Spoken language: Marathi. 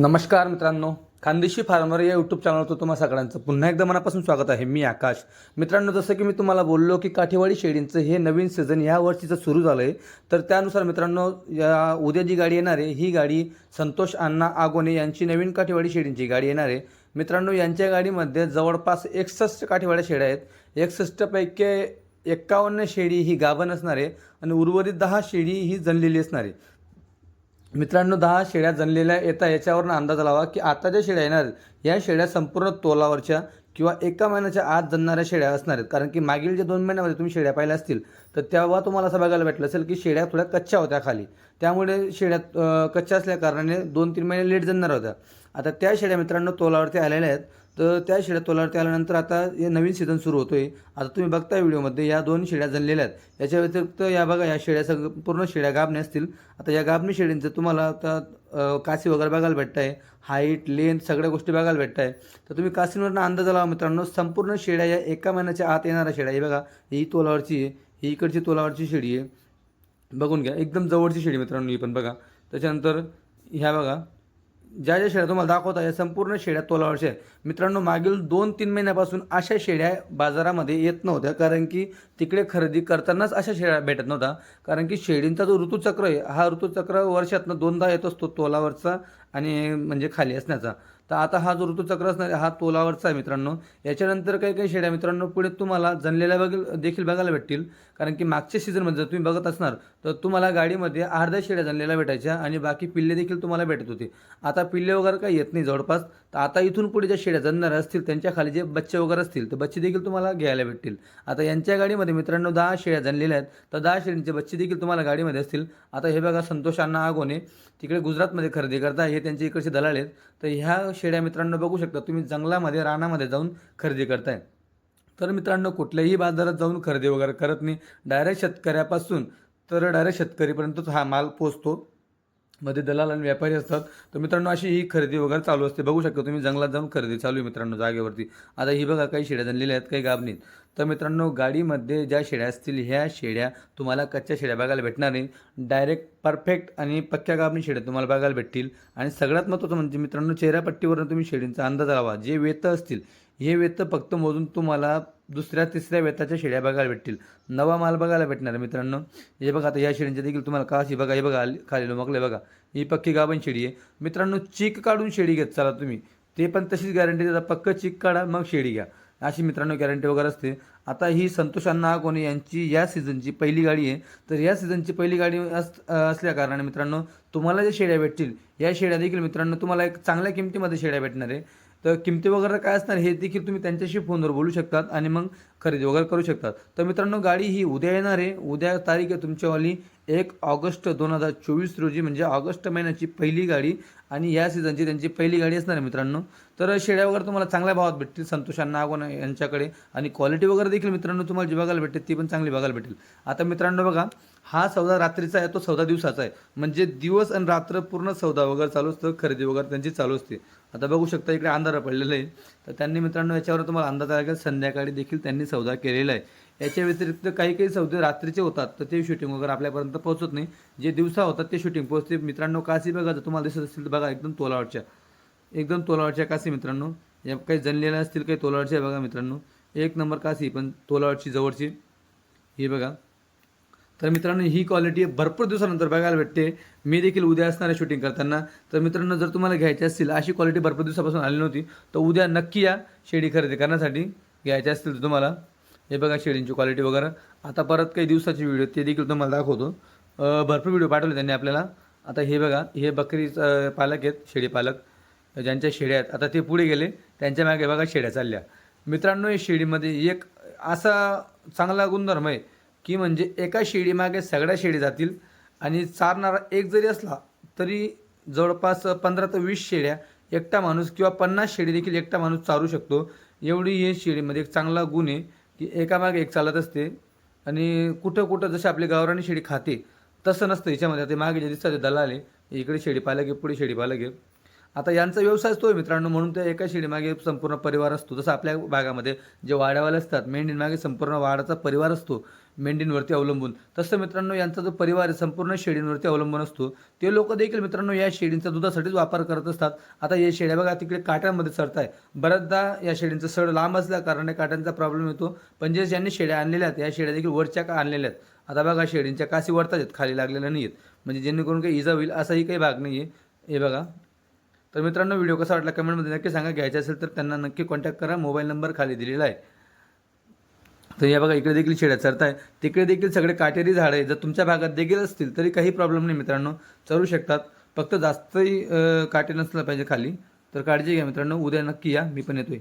नमस्कार मित्रांनो खानदेशी फार्मर या यूट्यूब चॅनलवर तुम्हा सगळ्यांचं पुन्हा एकदा मनापासून स्वागत आहे. मी आकाश. मित्रांनो जसं की मी तुम्हाला बोललो की काठेवाडी शेळींचं हे नवीन सीझन ह्या वर्षीचं सुरू झालं आहे तर त्यानुसार मित्रांनो या उद्या जी गाडी येणार आहे ही गाडी संतोष अण्णा आगोने यांची नवीन काठेवाडी शेळींची गाडी येणार आहे. मित्रांनो यांच्या गाडीमध्ये जवळपास एकसष्ट काठेवाड्या शेळ्या आहेत. एकसष्टपैकी एक्कावन्न शेळी ही गाभण असणार आहे आणि उर्वरित दहा शेळी ही जनलेली असणार आहे. मित्रांनो दहा शेळ्या जनलेल्या येतात याच्यावरून अंदाज लावा की आता ज्या शेळ्या येणार या शेळ्या संपूर्ण तोलावरच्या किंवा एका महिन्याच्या आत जनणाऱ्या शेळ्या असणार आहेत. कारण की मागील जे दोन महिन्यामध्ये तुम्ही शेळ्या पाहिल्या असतील तर तेव्हा तुम्हाला असं बघायला भेटलं असेल की शेळ्या थोड्या कच्च्या होत्या खाली. त्यामुळे शेळ्या कच्च्या असल्या कारणाने दोन तीन महिने लेट जनणार होत्या. आता त्या शेळ्या मित्रांनो तोलावरती आलेल्या आहेत. तर त्या शेळ्या तोलावरती आल्यानंतर आता हे नवीन सीझन सुरू होतो आहे आता तुम्ही बघता व्हिडिओमध्ये या दोन शेळ्या जणलेल्या आहेत. याच्या व्यतिरिक्त या बघा या शेळ्या सग पूर्ण शेळ्या गाभणे असतील. आता या गाभणी शेळींचं तुम्हाला आता कासी वगैरे बघायला भेटत आहे हाईट लेंथ सगळ्या गोष्टी बघायला भेटत आहे तर तुम्ही कासींवरनं अंदाज लावा मित्रांनो. संपूर्ण शेळ्या या एका महिन्याच्या आत येणाऱ्या शेळ्या हे बघा ही तोलावरची आहे. ही इकडची तोलावरची शेळी आहे. बघून घ्या. एकदम जवळची शेळी मित्रांनो ही पण बघा. त्याच्यानंतर ह्या बघा. ज्या ज्या शेळ्या तुम्हाला दाखवता या संपूर्ण शेळ्या तोलावरच्या आहेत. मित्रांनो मागील दोन तीन महिन्यापासून अशा शेळ्या बाजारामध्ये येत नव्हत्या कारण की तिकडे खरेदी करतानाच अशा शेळ्या भेटत नव्हता कारण की शेळींचा जो ऋतुचक्र आहे हा ऋतुचक्र वर्षातनं दोनदा येत असतो तोलावरचा आणि म्हणजे खाली असण्याचा. तर आता हा जो ऋतुचक्र असणार हा तोलावरचा आहे मित्रांनो. याच्यानंतर काही काही शेळ्या मित्रांनो पुढे तुम्हाला जनलेल्या बघील देखील बघायला भेटतील. कारण की मागच्या सीझनमध्ये जर तुम्ही बघत असणार तर तुम्हाला गाडीमध्ये अर्ध्या शेड्या जनलेल्या भेटायच्या आणि बाकी पिल्ले देखील तुम्हाला भेटत होते. आता पिल्ले वगैरे काही येत नाही जवळपास. तर आता इथून पुढे ज्या शेड्या जनणार असतील त्यांच्या खाली जे बच्चे वगैरे असतील तर बच्चे देखील तुम्हाला घ्यायला भेटतील. आता यांच्या गाडीमध्ये मित्रांनो दहा शेळ्या जनलेल्या आहेत तर दहा शेड्यांचे बच्चे देखील तुम्हाला गाडीमध्ये असतील. आता हे बघा संतोष अण्णा आगोने तिकडे गुजरातमध्ये खरेदी करता हे त्यांचे इकडचे दलाल आहेत. तर ह्या शेड्या मित्रांनो बघू शकता तुम्ही जंगलामध्ये रानामध्ये जाऊन खरेदी करताय. तर मित्रांनो कुठल्याही बाजारात जाऊन खरेदी वगैरे करत नाही. डायरेक्ट शेतकऱ्यापासून तर डायरेक्ट शेतकरीपर्यंतच हा माल पोचतो मध्ये दलाल आणि व्यापारी असतात. तर मित्रांनो अशी ही खरेदी वगैरे चालू असते. बघू शकता तुम्ही जंगलात जाऊन खरेदी चालू आहे मित्रांनो जागेवरती. आता ही बघा काही शेड्या जणलेल्या आहेत काही गाभणीत तर मित्रांनो गाडीमध्ये ज्या शेड्या असतील ह्या शेड्या तुम्हाला कच्च्या शेड्या बघायला भेटणार नाही. डायरेक्ट परफेक्ट आणि पक्क्या गाबणी शेड्या तुम्हाला बघायला भेटतील. आणि सगळ्यात महत्त्वाचं म्हणजे मित्रांनो चेहऱ्यापट्टीवरून तुम्ही शेडींचा अंदाज लावा. जे वेतं असतील हे वेत फक्त मोजून तुम्हाला दुसऱ्या तिसऱ्या वेताच्या शेळ्या बघायला भेटतील. नवा माल बघायला भेटणार आहे मित्रांनो. हे बघा आता या शेळींच्या देखील तुम्हाला काशी बघा हे बघा खाली लोमकले बघा. ही पक्की गाभण शेळी आहे. मित्रांनो चीक काढून शेळी घेत चला तुम्ही. ते पण तशीच गॅरंटी देतात. पक्क चीक काढा मग शेळी घ्या. अशी मित्रांनो गॅरंटी वगैरे असते. आता ही संतोष अण्णा कोणी यांची या सीझनची पहिली गाडी आहे. तर या सीझनची पहिली गाडी अस असल्या कारणाने मित्रांनो तुम्हाला ज्या शेळ्या भेटतील या शेळ्या देखील मित्रांनो तुम्हाला एक चांगल्या किमतीमध्ये शेळ्या भेटणार आहे. तर किमती वगैरे काय असणार हे देखील तुम्ही त्यांच्याशी फोनवर बोलू शकतात आणि मग खरेदी वगैरे करू शकतात. तर मित्रांनो गाडी ही उद्या येणार आहे. उद्या तारीख आहे तुमच्यावाली एक ऑगस्ट दोन हजार चोवीस रोजी म्हणजे ऑगस्ट महिन्याची पहिली गाडी आणि या सीझनची त्यांची पहिली गाडी असणार आहे मित्रांनो. तर शेड्या वगैरे तुम्हाला चांगल्या भावात भेटतील संतोषांना आगोन यांच्याकडे. आणि क्वालिटी वगैरे देखील मित्रांनो तुम्हाला जी बघायला भेटेल ती पण चांगली बघायला भेटेल. आता मित्रांनो बघा हा सौदा रात्रीचा आहे तो सौदा दिवसाचा आहे. म्हणजे दिवस आणि रात्र पूर्ण सौदा वगैरे चालू असतं खरेदी वगैरे त्यांची चालू असते. आता बघू शकता इकडे अंधार पडलेलं आहे. तर त्यांनी मित्रांनो याच्यावर तुम्हाला अंदाज आला संध्याकाळी देखील त्यांनी सौदा केलेला आहे. याच्या व्यतिरिक्त काही काही सौदे रात्रीचे होतात तर ते शूटिंग वगैरे आपल्यापर्यंत पोहोचत नाही. जे दिवसा होतात ते शूटिंग पोहोचते मित्रांनो काशी बघा जर तुम्हाला दिसत असतील तर बघा एकदम तोलावरच्या. एकदम तोलावरच्या काशी मित्रांनो. या काही जणलेल्या असतील काही तोलावरच्या बघा मित्रांनो. एक नंबर काशी पण तोलावरची जवळची. ही बघा. तर मित्रांनो ही क्वालिटी भरपूर दिवसानंतर बघायला भेटते. मी देखील उद्या असणारे शूटिंग करताना. तर मित्रांनो जर तुम्हाला घ्यायची असतील अशी क्वालिटी भरपूर दिवसापासून आली नव्हती तर उद्या नक्की या शेडी खरेदी करण्यासाठी घ्यायची असतील तर तुम्हाला हे बघा शेडींची क्वालिटी वगैरे. आता परत काही दिवसाची व्हिडिओ ते देखील तुम्हाला दाखवतो. भरपूर व्हिडिओ पाठवले त्यांनी आपल्याला. आता हे बघा हे बकरीचं पालक आहेत शेळी पालक. ज्यांच्या शेड्या आहेत आता ते पुढे गेले त्यांच्या मागे बघा शेड्या चालल्या. मित्रांनो या शेळीमध्ये एक असा चांगला गुणधर्म आहे की म्हणजे एका शेळीमागे सगळ्या शेळी जातील आणि चारणारा एक जरी असला तरी जवळपास पंधरा ते वीस शेळ्या एकटा माणूस किंवा पन्नास शेळी देखील एकटा माणूस चारू शकतो. एवढी हे शेळीमध्ये एक चांगला गुण आहे. की एकामागे एक चालत असते आणि कुठं कुठं जशी आपली गावरानी शेळी खाते तसं नसतं. याच्यामध्ये ते मागे जे दिसतात ते दलाल आहे इकडे शेळी पाहिलं घे पुढे शेळी पाहिलं घे आता यांचा व्यवसाय तो आहे मित्रांनो म्हणून त्या एका शेळीमागे संपूर्ण परिवार असतो. जसं आपल्या भागामध्ये जे वाड्यावाले असतात मेंढींमागे संपूर्ण वाडाचा परिवार असतो मेंढींवरती अवलंबून. तसं मित्रांनो यांचा जो परिवार आहे संपूर्ण शेळींवरती अवलंबून असतो. ते लोक देखील मित्रांनो या शेळींचा दुधासाठीच वापर करत असतात. आता या शेळ्या बघा तिकडे काट्यांमध्ये सरत आहे बऱ्याचदा या शेळींचं सड लांब असल्या कारणाने काट्यांचा प्रॉब्लेम येतो. पण जे ज्यांनी शेळ्या आणलेल्या आहेत या शेळ्या देखील वरच्या का आणलेल्या आहेत? आता बघा शेळींच्या कासी वरतात आहेत खाली लागलेल्या नाही आहेत म्हणजे जेणेकरून काही इजा होईल असाही काही भाग नाही आहे हे बघा तर मित्रांनो व्हिडिओ कसा वाटला कमेंटमध्ये नक्की सांगा. घ्यायचा असेल तर त्यांना नक्की कॉन्टॅक्ट करा. मोबाईल नंबर खाली दिलेला आहे. तर या बघा इकडे देखील शेळ्या चरताय. तिकडे देखील सगळे काटेरी झाड आहे जर तुमच्या भागात देखील असतील तरी काही प्रॉब्लेम नाही मित्रांनो. चरू शकतात. फक्त जास्तही काटे नसलं पाहिजे खाली. तर काळजी घ्या मित्रांनो. उद्या नक्की या. मी पण येतोय.